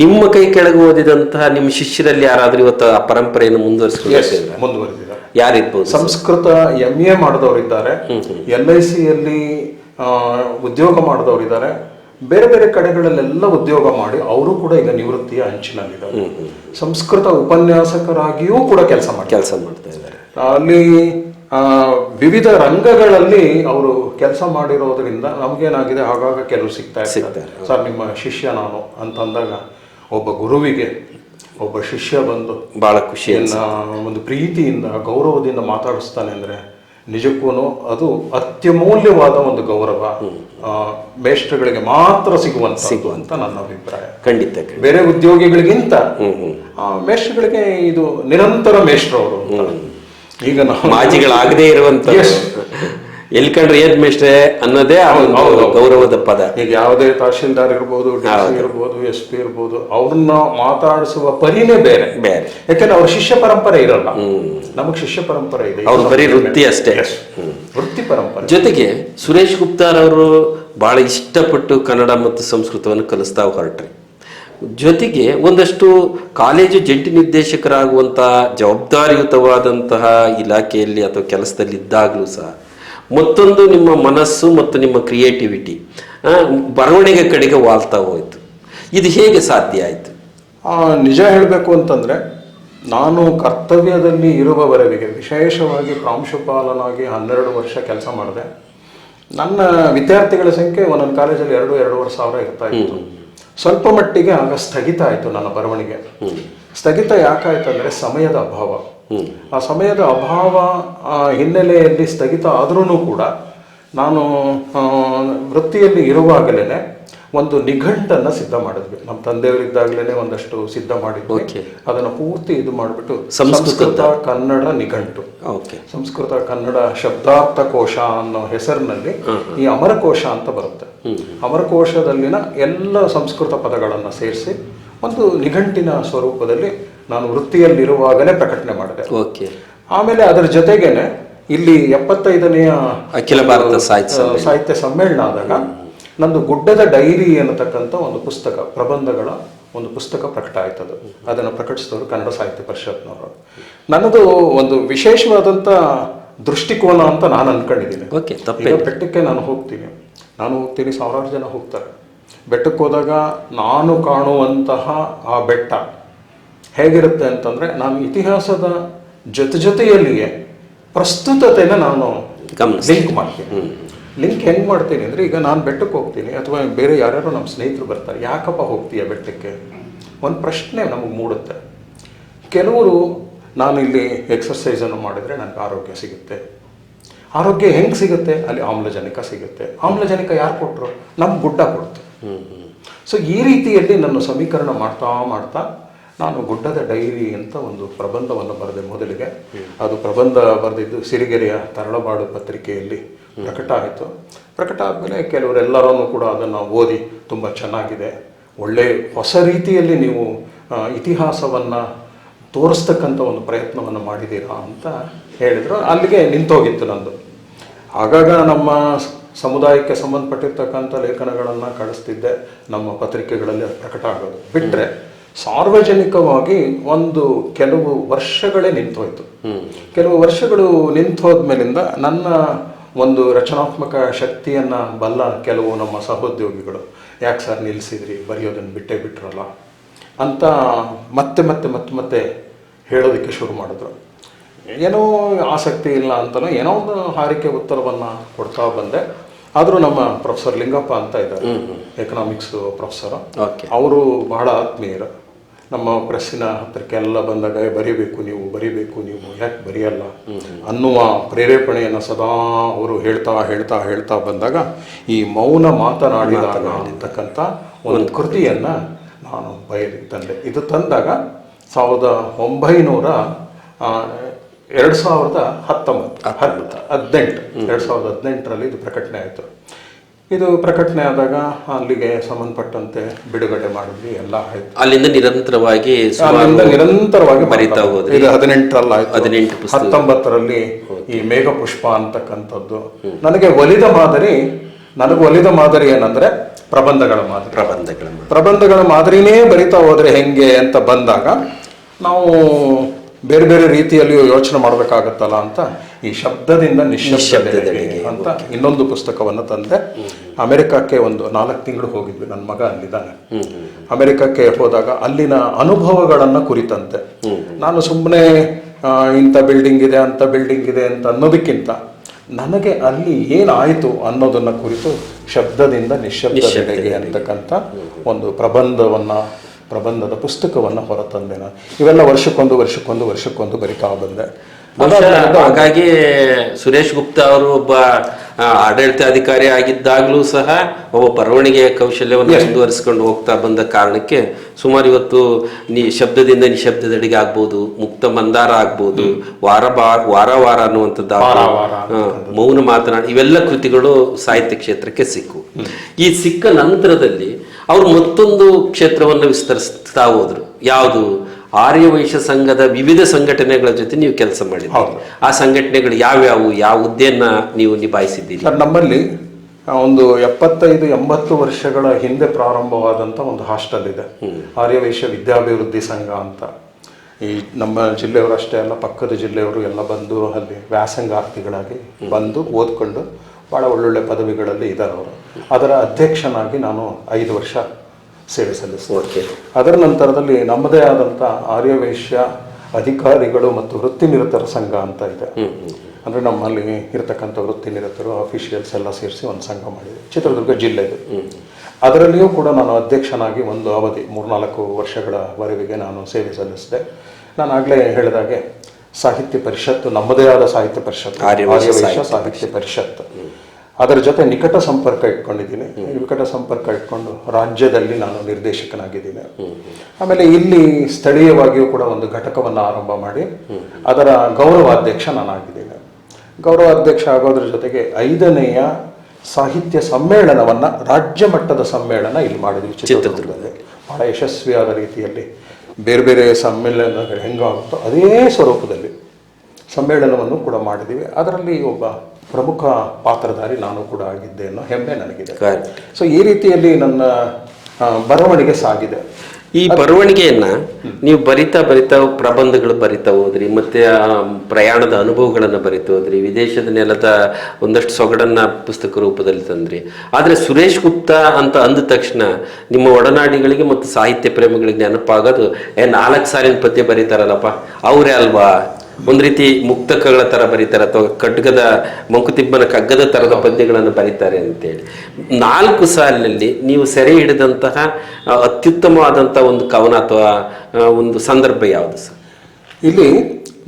ನಿಮ್ಮ ಕೈ ಕೆಳಗೆ ಓದಿದಂತಹ ನಿಮ್ಮ ಶಿಷ್ಯರಲ್ಲಿ ಯಾರಾದರೂ ಇವತ್ತು ಆ ಪರಂಪರೆಯನ್ನು ಮುಂದುವರಿಸಿದ್ರೆ ಮುಂದುವರೆದಿದ್ದಾರೆ ಯಾರಿರ್ಬೋದು ಸಂಸ್ಕೃತ ಎಂ ಎ ಮಾಡಿದವರಿದ್ದಾರೆ. ಎಲ್ ಐ ಸಿಯಲ್ಲಿ ಉದ್ಯೋಗ ಮಾಡಿದವರಿದ್ದಾರೆ. ಬೇರೆ ಬೇರೆ ಕಡೆಗಳಲ್ಲೆಲ್ಲ ಉದ್ಯೋಗ ಮಾಡಿ ಅವರು ಕೂಡ ಈಗ ನಿವೃತ್ತಿಯ ಅಂಚಿನಲ್ಲಿದ್ದಾರೆ. ಸಂಸ್ಕೃತ ಉಪನ್ಯಾಸಕರಾಗಿಯೂ ಕೂಡ ಕೆಲಸ ಮಾಡಿ ಕೆಲಸ ಮಾಡ್ತಾ ಇದ್ದಾರೆ. ಅಲ್ಲಿ ವಿವಿಧ ರಂಗಗಳಲ್ಲಿ ಅವರು ಕೆಲಸ ಮಾಡಿರೋದ್ರಿಂದ ನಮ್ಗೇನಾಗಿದೆ? ಆಗಾಗ ಕೆಲವು ಸಿಗ್ತಾ ಇರ್ತಾರೆ ಸರ್ ನಿಮ್ಮ ಶಿಷ್ಯ ನಾನು ಅಂತಂದಾಗ ಒಬ್ಬ ಗುರುವಿಗೆ ಒಬ್ಬ ಶಿಷ್ಯ ಬಂದು ಬಹಳ ಖುಷಿ ಎನ್ನ ಒಂದು ಪ್ರೀತಿಯಿಂದ ಗೌರವದಿಂದ ಮಾತಾಡಿಸ್ತಾನೆ ಅಂದ್ರೆ ನಿಜಕ್ಕೂ ಅದು ಅತ್ಯಮೂಲ್ಯವಾದ ಒಂದು ಗೌರವ ಮೇಷ್ಟ್ರುಗಳಿಗೆ ಮಾತ್ರ ಸಿಗುವಂತ ಸಿಗುವಂತ ನನ್ನ ಅಭಿಪ್ರಾಯ. ಖಂಡಿತ. ಬೇರೆ ಉದ್ಯೋಗಿಗಳಿಗಿಂತ ಮೇಷ್ಟ್ರುಗಳಿಗೆ ಇದು ನಿರಂತರ ಮೇಷ್ಟ್ರವರು ಈಗ ನಾವು ಮಾಜಿಗಳಾಗದೇ ಇರುವಂತ ಎಲ್ಲಿ ಕಂಡ್ರೆ ಏನ್ ಮೇಷ್ಟ್ರೆ ಅನ್ನೋದೇ ಆ ಒಂದು. ಗೌರವದ ಪದ. ಈಗ ಯಾವುದೇ ತಹಶೀಲ್ದಾರ್ ಇರ್ಬೋದು ಇರ್ಬೋದು ಎಸ್ ಪಿ ಇರ್ಬೋದು ಅವ್ರನ್ನ ಮಾತಾಡಿಸುವ ಪರಿನೇ ಬೇರೆ. ಬೇರೆ. ಯಾಕಂದ್ರೆ ಅವ್ರ ಶಿಷ್ಯ ಪರಂಪರೆ ಇರಲ್ಲ. ನಮಗ್ ಶಿಷ್ಯ ಪರಂಪರೆ ಇದೆ. ಅವ್ರ ಬರೀ ವೃತ್ತಿ ಅಷ್ಟೇ. ವೃತ್ತಿ ಪರಂಪರೆ. ಜೊತೆಗೆ ಸುರೇಶ್ ಗುಪ್ತಾರವರು ಬಹಳ ಇಷ್ಟಪಟ್ಟು ಕನ್ನಡ ಮತ್ತು ಸಂಸ್ಕೃತವನ್ನು ಕಲಿಸ್ತಾ ಹೊರಟ್ರಿ. ಜೊತೆಗೆ ಒಂದಷ್ಟು ಕಾಲೇಜು ಜಂಟಿ ನಿರ್ದೇಶಕರಾಗುವಂತಹ ಜವಾಬ್ದಾರಿಯುತವಾದಂತಹ ಇಲಾಖೆಯಲ್ಲಿ ಅಥವಾ ಕೆಲಸದಲ್ಲಿ ಇದ್ದಾಗಲೂ ಸಹ ಮತ್ತೊಂದು ನಿಮ್ಮ ಮನಸ್ಸು ಮತ್ತು ನಿಮ್ಮ ಕ್ರಿಯೇಟಿವಿಟಿ ಬರವಣಿಗೆ ಕಡೆಗೆ ವಾಲ್ತಾ ಹೋಯಿತು. ಇದು ಹೇಗೆ ಸಾಧ್ಯ ಆಯಿತು? ನಿಜ ಹೇಳಬೇಕು ಅಂತಂದರೆ ನಾನು ಕರ್ತವ್ಯದಲ್ಲಿ ಇರುವವರೆಗೆ ವಿಶೇಷವಾಗಿ ಪ್ರಾಂಶುಪಾಲನಾಗಿ ಹನ್ನೆರಡು ವರ್ಷ ಕೆಲಸ ಮಾಡಿದೆ. ನನ್ನ ವಿದ್ಯಾರ್ಥಿಗಳ ಸಂಖ್ಯೆ ಒಂದೊಂದು ಕಾಲೇಜಲ್ಲಿ ಎರಡು ಎರಡೂವರೆ ಸಾವಿರ ಇರ್ತಾ ಇತ್ತು. ಸ್ವಲ್ಪ ಮಟ್ಟಿಗೆ ಆಗ ಸ್ಥಗಿತ ಆಯಿತು ನನ್ನ ಬರವಣಿಗೆ. ಸ್ಥಗಿತ ಯಾಕಾಯ್ತು ಅಂದರೆ ಸಮಯದ ಅಭಾವ. ಆ ಸಮಯದ ಅಭಾವ ಹಿನ್ನೆಲೆಯಲ್ಲಿ ಸ್ಥಗಿತ ಆದ್ರೂ ಕೂಡ ನಾನು ವೃತ್ತಿಯಲ್ಲಿ ಇರುವಾಗಲೇ ಒಂದು ನಿಘಂಟನ್ನು ಸಿದ್ಧ ಮಾಡಿದ್ವಿ. ನಮ್ಮ ತಂದೆಯವರಿದ್ದಾಗಲೇ ಒಂದಷ್ಟು ಸಿದ್ಧ ಮಾಡಿದ್ವಿ. ಅದನ್ನು ಪೂರ್ತಿ ಇದು ಮಾಡಿಬಿಟ್ಟು ಸಂಸ್ಕೃತ. ಕನ್ನಡ ನಿಘಂಟು. ಓಕೆ. ಸಂಸ್ಕೃತ ಕನ್ನಡ ಶಬ್ದಾರ್ಥ ಕೋಶ ಅನ್ನೋ ಹೆಸರಿನಲ್ಲಿ ಈ ಅಮರಕೋಶ ಅಂತ ಬರುತ್ತೆ. ಅಮರಕೋಶದಲ್ಲಿನ ಎಲ್ಲ ಸಂಸ್ಕೃತ ಪದಗಳನ್ನು ಸೇರಿಸಿ ಒಂದು ನಿಘಂಟಿನ ಸ್ವರೂಪದಲ್ಲಿ ನಾನು ವೃತ್ತಿಯಲ್ಲಿರುವಾಗಲೇ ಪ್ರಕಟಣೆ ಮಾಡಿದೆ. ಓಕೆ. ಆಮೇಲೆ ಅದರ ಜೊತೆಗೇನೆ ಇಲ್ಲಿ ಎಪ್ಪತ್ತೈದನೆಯ ಅಖಿಲ ಭಾರತ ಸಾಹಿತ್ಯ ಸಾಹಿತ್ಯ ಸಮ್ಮೇಳನ ಆದಾಗ ನಂದು ಗುಡ್ಡದ ಡೈರಿ ಅನ್ನತಕ್ಕಂಥ ಒಂದು ಪುಸ್ತಕ ಪ್ರಬಂಧಗಳ ಒಂದು ಪುಸ್ತಕ ಪ್ರಕಟ ಆಯ್ತದು. ಅದನ್ನು ಪ್ರಕಟಿಸಿದವರು ಕನ್ನಡ ಸಾಹಿತ್ಯ ಪರಿಷತ್ನವರು. ನನ್ನದು ಒಂದು ವಿಶೇಷವಾದಂಥ ದೃಷ್ಟಿಕೋನ ಅಂತ ನಾನು ಅನ್ಕೊಂಡಿದ್ದೀನಿ. ಓಕೆ ಈಗ ಬೆಟ್ಟಕ್ಕೆ ನಾನು ಹೋಗ್ತೀನಿ. ನಾನು ಹೋಗ್ತೀನಿ ಸಾವಿರಾರು ಜನ ಹೋಗ್ತಾರೆ. ಬೆಟ್ಟಕ್ಕೆ ಹೋದಾಗ ನಾನು ಕಾಣುವಂತಹ ಆ ಬೆಟ್ಟ ಹೇಗಿರುತ್ತೆ ಅಂತಂದ್ರೆ ನಾವು ಇತಿಹಾಸದ ಜೊತೆ ಜೊತೆಯಲ್ಲಿಯೇ ಪ್ರಸ್ತುತತೆಯನ್ನು ನಾನು. ಲಿಂಕ್ ಮಾಡ್ತೀನಿ. ಲಿಂಕ್ ಹೆಂಗ್ ಮಾಡ್ತೀನಿ ಅಂದ್ರೆ ಈಗ ನಾನು ಬೆಟ್ಟಕ್ಕೆ ಹೋಗ್ತೀನಿ ಅಥವಾ ಬೇರೆ ಯಾರ್ಯಾರು ನಮ್ಮ ಸ್ನೇಹಿತರು ಬರ್ತಾರೆ ಯಾಕಪ್ಪ ಹೋಗ್ತೀಯ ಬೆಟ್ಟಕ್ಕೆ? ಒಂದು ಪ್ರಶ್ನೆ ನಮಗೆ ಮೂಡುತ್ತೆ. ಕೆಲವರು ನಾನು ಇಲ್ಲಿ ಎಕ್ಸರ್ಸೈಸನ್ನು ಮಾಡಿದರೆ ನನಗೆ ಆರೋಗ್ಯ ಸಿಗುತ್ತೆ. ಆರೋಗ್ಯ ಹೆಂಗೆ ಸಿಗುತ್ತೆ? ಅಲ್ಲಿ ಆಮ್ಲಜನಕ ಸಿಗುತ್ತೆ. ಆಮ್ಲಜನಕ ಯಾರು ಕೊಟ್ಟರು ನಮ್ಮ ಗುಡ್ಡ ಕೊಡ್ತು. ಸೊ ಈ ರೀತಿಯಲ್ಲಿ ನನ್ನ ಸಮೀಕರಣ ಮಾಡ್ತಾ ಮಾಡ್ತಾ ನಾನು ಗುಡ್ಡದ ಡೈರಿ ಅಂತ ಒಂದು ಪ್ರಬಂಧವನ್ನು ಬರೆದೆ ಮೊದಲಿಗೆ. ಅದು ಪ್ರಬಂಧ ಬರೆದಿದ್ದು ಸಿರಿಗೆರೆಯ ತರಳಬಾಡು ಪತ್ರಿಕೆಯಲ್ಲಿ ಪ್ರಕಟ ಆಯಿತು. ಪ್ರಕಟ ಆದಮೇಲೆ ಕೆಲವರೆಲ್ಲರೂ ಕೂಡ ಅದನ್ನು ಓದಿ ತುಂಬ ಚೆನ್ನಾಗಿದೆ. ಒಳ್ಳೆ ಹೊಸ ರೀತಿಯಲ್ಲಿ ನೀವು ಇತಿಹಾಸವನ್ನು ತೋರಿಸ್ತಕ್ಕಂಥ ಒಂದು ಪ್ರಯತ್ನವನ್ನು ಮಾಡಿದ್ದೀರಾ ಅಂತ ಹೇಳಿದರು. ಅಲ್ಲಿಗೆ ನಿಂತೋಗಿತ್ತು ನಂದು. ಆಗಾಗ ನಮ್ಮ ಸಮುದಾಯಕ್ಕೆ ಸಂಬಂಧಪಟ್ಟಿರ್ತಕ್ಕಂಥ ಲೇಖನಗಳನ್ನು ಕಳಿಸ್ತಿದ್ದೆ. ನಮ್ಮ ಪತ್ರಿಕೆಗಳಲ್ಲಿ ಪ್ರಕಟ ಆಗೋದು. ಬಿಟ್ಟರೆ ಸಾರ್ವಜನಿಕವಾಗಿ ಒಂದು ಕೆಲವು ವರ್ಷಗಳೇ ನಿಂತೋಯ್ತು. ಕೆಲವು ವರ್ಷಗಳು ನಿಂತು ಹೋದ್ಮೇಲಿಂದ ನನ್ನ ಒಂದು ರಚನಾತ್ಮಕ ಶಕ್ತಿಯನ್ನು ಬಲ್ಲ ಕೆಲವು ನಮ್ಮ ಸಹೋದ್ಯೋಗಿಗಳು ಯಾಕೆ ಸರ್ ನಿಲ್ಲಿಸಿದ್ರಿ ಬರೆಯೋದನ್ನು ಬಿಟ್ಟೇ ಬಿಟ್ರಲ್ಲ? ಅಂತ ಮತ್ತೆ ಮತ್ತೆ ಮತ್ತೆ ಮತ್ತೆ ಹೇಳೋದಕ್ಕೆ ಶುರು ಮಾಡಿದ್ರು. ಏನೋ ಆಸಕ್ತಿ ಇಲ್ಲ ಅಂತಲೂ ಏನೋ ಒಂದು ಹಾರಿಕೆ ಉತ್ತರವನ್ನು ಕೊಡ್ತಾ ಬಂದೆ. ಆದರೂ ನಮ್ಮ ಪ್ರೊಫೆಸರ್ ಲಿಂಗಪ್ಪ ಅಂತ ಇದ್ದಾರೆ. Economics professor. ಅವರು ಬಹಳ ಆತ್ಮೀಯರು. ನಮ್ಮ ಪ್ರೆಸ್ಸಿನ ಹತ್ತಿರಕ್ಕೆಲ್ಲ ಎಲ್ಲ ಬಂದಾಗ "ಏ, ಬರೀಬೇಕು ನೀವು ಬರೀಬೇಕು ನೀವು ಯಾಕೆ ಬರೆಯಲ್ಲ? ಅನ್ನುವ ಪ್ರೇರೇಪಣೆಯನ್ನು ಸದಾ ಅವರು ಹೇಳ್ತಾ ಹೇಳ್ತಾ ಹೇಳ್ತಾ ಬಂದಾಗ ಈ ಮೌನ ಮಾತನಾಡಿದಾಗ ಅಂತಕ್ಕಂಥ ಒಂದು ಕೃತಿಯನ್ನು ನಾನು ಬಯಲಿಗೆ ತಂದೆ. ಇದು ತಂದಾಗ ಸಾವಿರದ ಒಂಬೈನೂರ ಎರಡು ಸಾವಿರದ ಹತ್ತೊಂಬತ್ತು ಹತ್ತು. ಹದಿನೆಂಟು. ಎರಡು ಸಾವಿರದ ಹದಿನೆಂಟರಲ್ಲಿ ಇದು ಪ್ರಕಟಣೆ ಆಯಿತು. ಇದು ಪ್ರಕಟಣೆ ಆದಾಗ ಅಲ್ಲಿಗೆ ಸಂಬಂಧಪಟ್ಟಂತೆ ಬಿಡುಗಡೆ ಮಾಡಿದ್ವಿ ಎಲ್ಲ ಆಯ್ತು. ಅಲ್ಲಿಂದ ನಿರಂತರವಾಗಿ ನಿರಂತರವಾಗಿ ಬರೀತಾ ಹೋದ್ರಿ. ಇದು ಹದಿನೆಂಟರಲ್ಲಿ ಆಯ್ತು ಹದಿನೆಂಟು. ಹತ್ತೊಂಬತ್ತರಲ್ಲಿ ಈ ಮೇಘಪುಷ್ಪ ಅಂತಕ್ಕಂಥದ್ದು. ನನಗೆ ಒಲಿದ ಮಾದರಿ ನನಗೆ ಒಲಿದ ಮಾದರಿ ಏನಂದ್ರೆ ಪ್ರಬಂಧಗಳ ಮಾದರಿ. ಪ್ರಬಂಧಗಳ ಪ್ರಬಂಧಗಳ ಮಾದರಿನೇ ಬರಿತಾ ಹೋದ್ರೆ ಹೆಂಗೆ ಅಂತ ಬಂದಾಗ ನಾವು ಬೇರೆ ಬೇರೆ ರೀತಿಯಲ್ಲಿಯೂ ಯೋಚನೆ ಮಾಡಬೇಕಾಗತ್ತಲ್ಲ ಅಂತ ಈ ಶಬ್ದದಿಂದ ನಿಶ್ಶಬ್ದದೆಡೆಗೆ ಅಂತ ಇನ್ನೊಂದು ಪುಸ್ತಕವನ್ನು ತಂದೆ. ಅಮೆರಿಕಕ್ಕೆ ಒಂದು ನಾಲ್ಕು ತಿಂಗಳು ಹೋಗಿದ್ವಿ. ನನ್ನ ಮಗ ಅಲ್ಲಿದ್ದಾನೆ. ಅಮೆರಿಕಕ್ಕೆ ಹೋದಾಗ ಅಲ್ಲಿನ ಅನುಭವಗಳನ್ನು ಕುರಿತಂತೆ. ನಾನು ಸುಮ್ಮನೆ ಇಂಥ ಬಿಲ್ಡಿಂಗ್ ಇದೆ ಅಂತ ಬಿಲ್ಡಿಂಗ್ ಇದೆ ಅಂತ ಅನ್ನೋದಕ್ಕಿಂತ ನನಗೆ ಅಲ್ಲಿ ಏನಾಯಿತು ಅನ್ನೋದನ್ನ ಕುರಿತು ಶಬ್ದದಿಂದ ನಿಶ್ಶಬ್ದದೆಡೆಗೆ ಅಂತಕ್ಕಂಥ ಒಂದು ಪ್ರಬಂಧವನ್ನ ಪ್ರಬಂಧದ ಪುಸ್ತಕವನ್ನು ಹೊರತಂದೆ ನಾನು ಇವೆಲ್ಲ ವರ್ಷಕ್ಕೊಂದು ವರ್ಷಕ್ಕೊಂದು ವರ್ಷಕ್ಕೊಂದು ಬರಿತಾ ಬಂದೆ. ಹಾಗಾಗಿ ಸುರೇಶ್ ಗುಪ್ತಾ ಅವರು ಒಬ್ಬ ಆಡಳಿತ ಆಡಳಿತಾಧಿಕಾರಿ ಆಗಿದ್ದಾಗಲೂ ಸಹ ಒಬ್ಬ ಬರವಣಿಗೆಯ ಕೌಶಲ್ಯವನ್ನು ಮುಂದುವರಿಸಿಕೊಂಡು ಹೋಗ್ತಾ ಬಂದ ಕಾರಣಕ್ಕೆ ಸುಮಾರು ಇವತ್ತು ನಿ ಶಬ್ದದಿಂದ ನಿಶಬ್ದದಡಿಗೆ ಆಗ್ಬೋದು ಮುಕ್ತ ಮಂದಾರ ಆಗ್ಬೋದು ವಾರ ವಾರ ವಾರ ಅನ್ನುವಂಥದ್ದು ಮೌನ ಮಾತನಾಡಿ ಇವೆಲ್ಲ ಕೃತಿಗಳು ಸಾಹಿತ್ಯ ಕ್ಷೇತ್ರಕ್ಕೆ ಸಿಕ್ಕು. ಈ ಸಿಕ್ಕ ನಂತರದಲ್ಲಿ ಅವರು ಮತ್ತೊಂದು ಕ್ಷೇತ್ರವನ್ನು ವಿಸ್ತರಿಸ್ತಾ ಹೋದರು. ಯಾವುದು? ಆರ್ಯವೈಶ್ಯ ಸಂಘದ ವಿವಿಧ ಸಂಘಟನೆಗಳ ಜೊತೆ ನೀವು ಕೆಲಸ ಮಾಡಿ. ಆ ಸಂಘಟನೆಗಳು ಯಾವ್ಯಾವು? ಯಾವ ಹುದ್ದೆಯನ್ನ ನೀವು ನಿಭಾಯಿಸಿದ್ದೀರಿ? ಸರ್ ನಮ್ಮಲ್ಲಿ ಒಂದು ಎಪ್ಪತ್ತೈದು ಎಂಬತ್ತು ವರ್ಷಗಳ ಹಿಂದೆ ಪ್ರಾರಂಭವಾದಂಥ ಒಂದು ಹಾಸ್ಟೆಲ್ ಇದೆ. ಆರ್ಯವೈಶ್ಯ ವಿದ್ಯಾಭಿವೃದ್ಧಿ ಸಂಘ ಅಂತ. ಈ ನಮ್ಮ ಜಿಲ್ಲೆಯವರು ಅಷ್ಟೇ ಅಲ್ಲ ಪಕ್ಕದ ಜಿಲ್ಲೆಯವರು ಎಲ್ಲ ಬಂದು ಅಲ್ಲಿ ವ್ಯಾಸಂಗಾರ್ಥಿಗಳಾಗಿ ಬಂದು ಓದ್ಕೊಂಡು ಭಾಳ ಒಳ್ಳೊಳ್ಳೆ ಪದವಿಗಳಲ್ಲಿ ಇದ್ದಾರೆ ಅವರು. ಅದರ ಅಧ್ಯಕ್ಷನಾಗಿ ನಾನು ಐದು ವರ್ಷ ಸೇವೆ ಸಲ್ಲಿಸಿದೆ. ಅದರ ನಂತರದಲ್ಲಿ ನಮ್ಮದೇ ಆದಂಥ ಆರ್ಯವೈಶ್ಯ ಅಧಿಕಾರಿಗಳು ಮತ್ತು ವೃತ್ತಿನಿರತರ ಸಂಘ ಅಂತ ಇದೆ. ಅಂದರೆ ನಮ್ಮಲ್ಲಿ ಇರತಕ್ಕಂಥ ವೃತ್ತಿನಿರತರು ಅಫಿಷಿಯಲ್ಸ್ ಎಲ್ಲ ಸೇರಿಸಿ ಒಂದು ಸಂಘ ಮಾಡಿದೆ. ಚಿತ್ರದುರ್ಗ ಜಿಲ್ಲೆದು ಅದರಲ್ಲಿಯೂ ಕೂಡ ನಾನು ಅಧ್ಯಕ್ಷನಾಗಿ ಒಂದು ಅವಧಿ ಮೂರ್ನಾಲ್ಕು ವರ್ಷಗಳವರೆಗೆ ನಾನು ಸೇವೆ ಸಲ್ಲಿಸಿದೆ. ನಾನು ಆಗಲೇ ಹೇಳಿದಾಗೆ ಸಾಹಿತ್ಯ ಪರಿಷತ್ತು ನಮ್ಮದೇ ಆದ ಸಾಹಿತ್ಯ ಪರಿಷತ್ತು ಸಾಹಿತ್ಯ ಪರಿಷತ್ ಅದರ ಜೊತೆ ನಿಕಟ ಸಂಪರ್ಕ ಇಟ್ಕೊಂಡಿದ್ದೀನಿ. ನಿಕಟ ಸಂಪರ್ಕ ಇಟ್ಕೊಂಡು ರಾಜ್ಯದಲ್ಲಿ ನಾನು ನಿರ್ದೇಶಕನಾಗಿದ್ದೀನಿ. ಆಮೇಲೆ ಇಲ್ಲಿ ಸ್ಥಳೀಯವಾಗಿಯೂ ಕೂಡ ಒಂದು ಘಟಕವನ್ನು ಆರಂಭ ಮಾಡಿ, ಅದರ ಗೌರವಾಧ್ಯಕ್ಷ ನಾನಾಗಿದ್ದೀನಿ. ಗೌರವಾಧ್ಯಕ್ಷ ಆಗೋದ್ರ ಜೊತೆಗೆ ಐದನೆಯ ಸಾಹಿತ್ಯ ಸಮ್ಮೇಳನವನ್ನು, ರಾಜ್ಯ ಮಟ್ಟದ ಸಮ್ಮೇಳನ ಇಲ್ಲಿ ಮಾಡಿದ್ವಿ ಚಿತ್ರದುರ್ಗದಲ್ಲಿ. ಬಹಳ ಯಶಸ್ವಿಯಾದ ರೀತಿಯಲ್ಲಿ ಬೇರೆ ಬೇರೆ ಸಮ್ಮೇಳನಗಳು ಹೆಂಗಾಗುತ್ತೋ ಅದೇ ಸ್ವರೂಪದಲ್ಲಿ ಸಮ್ಮೇಳನವನ್ನು ಕೂಡ ಮಾಡಿದ್ದೀವಿ. ಅದರಲ್ಲಿ ಒಬ್ಬ ಪ್ರಮುಖ ಪಾತ್ರಧಾರಿ ನಾನು ಕೂಡ ಆಗಿದ್ದೆ ಅನ್ನೋ ಹೆಮ್ಮೆ ನನಗಿದೆ. ಸೊ ಈ ರೀತಿಯಲ್ಲಿ ನನ್ನ ಬರವಣಿಗೆ ಸಾಗಿದೆ. ಈ ಬರವಣಿಗೆಯನ್ನ ನೀವು ಬರಿತಾ ಬರಿತಾ ಪ್ರಬಂಧಗಳು ಬರಿತಾ ಹೋದ್ರಿ ಮತ್ತೆ ಆ ಪ್ರಯಾಣದ ಅನುಭವಗಳನ್ನು ಬರಿತಾ ಹೋದ್ರಿ ವಿದೇಶದ ನೆಲದ ಒಂದಷ್ಟು ಸೊಗಡನ್ನ ಪುಸ್ತಕ ರೂಪದಲ್ಲಿ ತಂದ್ರಿ. ಆದರೆ ಸುರೇಶ್ ಗುಪ್ತಾ ಅಂತ ಅಂದ ತಕ್ಷಣ ನಿಮ್ಮ ಒಡನಾಡಿಗಳಿಗೆ ಮತ್ತು ಸಾಹಿತ್ಯ ಪ್ರೇಮಿಗಳಿಗೆ ನೆನಪಾಗೋದು ಏ ನಾಲ್ಕು ಸಾರಿನ ಪದ್ಯ ಬರೀತಾರಲ್ಲಪ್ಪ ಅವರೇ ಅಲ್ವಾ? ಒಂದ್ ರೀತಿ ಮುಕ್ತಕಗಳ ತರ ಬರೀತಾರೆ ಅಥವಾ ಖಡ್ಗದ ಮಂಕುತಿಮ್ಮನ ಕಗ್ಗದ ತರದ ಪದ್ಯಗಳನ್ನು ಬರೀತಾರೆ ಅಂತೇಳಿ. ನಾಲ್ಕು ಸಾಲಿನಲ್ಲಿ ನೀವು ಸೆರೆ ಹಿಡಿದಂತಹ ಅತ್ಯುತ್ತಮವಾದಂತಹ ಒಂದು ಕವನ ಅಥವಾ ಒಂದು ಸಂದರ್ಭ ಯಾವುದು ಸರ್? ಇಲ್ಲಿ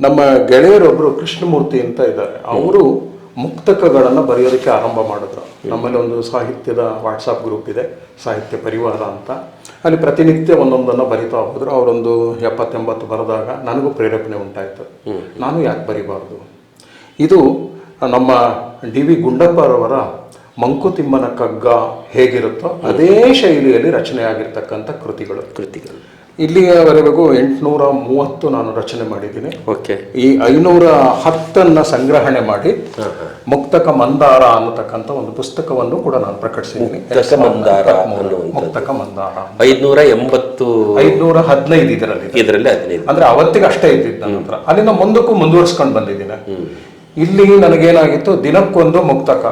ನಮ್ಮ ಗೆಳೆಯರೊಬ್ಬರು ಕೃಷ್ಣಮೂರ್ತಿ ಅಂತ ಇದ್ದಾರೆ. ಅವರು ಮುಕ್ತಕಗಳನ್ನು ಬರೆಯೋದಕ್ಕೆ ಆರಂಭ ಮಾಡಿದ್ರು. ನಮ್ಮಲ್ಲಿ ಒಂದು ಸಾಹಿತ್ಯದ ವಾಟ್ಸಪ್ ಗ್ರೂಪ್ ಇದೆ, ಸಾಹಿತ್ಯ ಪರಿವಾರ ಅಂತ. ಅಲ್ಲಿ ಪ್ರತಿನಿತ್ಯ ಒಂದೊಂದನ್ನು ಬರಿತಾ ಹೋದ್ರು. ಅವರೊಂದು ಎಪ್ಪತ್ತೆಂಬತ್ತು ಬರೆದಾಗ ನನಗೂ ಪ್ರೇರೇಪಣೆ ಉಂಟಾಯಿತು. ನಾನು ಯಾಕೆ ಬರಿಬಾರ್ದು? ಇದು ನಮ್ಮ ಡಿ ವಿ ಗುಂಡಪ್ಪರವರ ಮಂಕುತಿಮ್ಮನ ಕಗ್ಗ ಹೇಗಿರುತ್ತೋ, ಅದೇ ಶೈಲಿಯಲ್ಲಿ ರಚನೆಯಾಗಿರ್ತಕ್ಕಂಥ ಕೃತಿಗಳು. ಕೃತಿಗಳು. ಇಲ್ಲಿಯವರೆಗೂ ಎಂಟುನೂರ ಮೂವತ್ತು ನಾನು ರಚನೆ ಮಾಡಿದ್ದೀನಿ. ಓಕೆ. ಈ ಐನೂರ ಹತ್ತನ್ನ ಸಂಗ್ರಹಣೆ ಮಾಡಿ ಮುಕ್ತಕ ಮಂದಾರ ಅನ್ನತಕ್ಕಂಥ ಒಂದು ಪುಸ್ತಕವನ್ನು ಕೂಡ ನಾನು ಪ್ರಕಟಿಸಿದ್ದೀನಿ. ಮುಕ್ತಕ ಮಂದಾರ ಅನ್ನುವಂಥದ್ದು. ಮುಕ್ತಕ ಮಂದಾರ. ಐದ್ನೂರ ಎಂಬತ್ತು ಐದ್ನೂರ ಹದಿನೈದು ಇದರಲ್ಲಿ ಇದರಲ್ಲಿ ಹದಿನೈದು. ಅಂದ್ರೆ ಅವತ್ತಿಗೆ ಅಷ್ಟೇ ಇದ್ದಿದ್ದು ನನ್ನ ಹತ್ರ. ಅಲ್ಲಿಂದ ಮುಂದಕ್ಕೂ ಮುಂದುವರ್ಸ್ಕೊಂಡು ಬಂದಿದ್ದೀನಿ. ಇಲ್ಲಿ ನನಗೇನಾಗಿತ್ತು ದಿನಕ್ಕೊಂದು ಮುಕ್ತಕ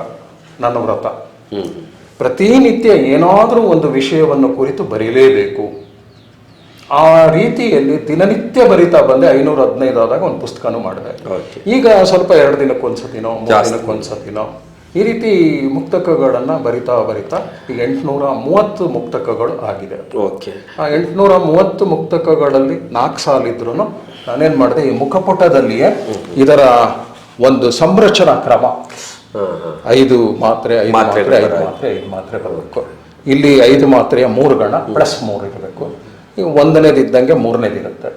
ನನ್ನ ವ್ರತ. ಪ್ರತಿನಿತ್ಯ ಏನಾದರೂ ಒಂದು ವಿಷಯವನ್ನು ಕುರಿತು ಬರೀಲೇಬೇಕು ಆ ರೀತಿಯಲ್ಲಿ ದಿನನಿತ್ಯ ಬರಿತಾ ಬಂದೆ ಐನೂರ ಹದಿನೈದು ಆದಾಗ ಒಂದು ಪುಸ್ತಕನೂ ಮಾಡಿದೆ. ಈಗ ಸ್ವಲ್ಪ ಎರಡು ದಿನಕ್ಕೊಂದ್ಸತಿನೋ ಮೂರು ದಿನಕ್ಕೊಂದ್ಸತಿನೋ ಈ ರೀತಿ ಮುಕ್ತಕಗಳನ್ನು ಬರಿತಾ ಬರಿತಾ ಈಗ ಎಂಟುನೂರ ಮೂವತ್ತು ಮುಕ್ತಕಗಳು ಆಗಿದೆ. ಓಕೆ. ಆ ಎಂಟುನೂರ ಮೂವತ್ತು ಮುಕ್ತಕಗಳಲ್ಲಿ ನಾಲ್ಕು ಸಾಲಿದ್ರು ನಾನೇನು ಮಾಡಿದೆ ಈ ಮುಖಪುಟದಲ್ಲಿಯೇ ಇದರ ಒಂದು ಸಂರಚನಾ ಕ್ರಮ. ಐದು ಮಾತ್ರೆ ಐದು ಮಾತ್ರೆ ಐದು ಮಾತ್ರೆ ಐದು ಮಾತ್ರೆ ಬರಬೇಕು. ಇಲ್ಲಿ ಐದು ಮಾತ್ರೆಯ ಮೂರು ಗಣ ಪ್ಲಸ್ ಮೂರು ಇರಬೇಕು. ಈಗ ಒಂದನೇದಿದ್ದಂಗೆ ಮೂರನೇದಿರುತ್ತೆ.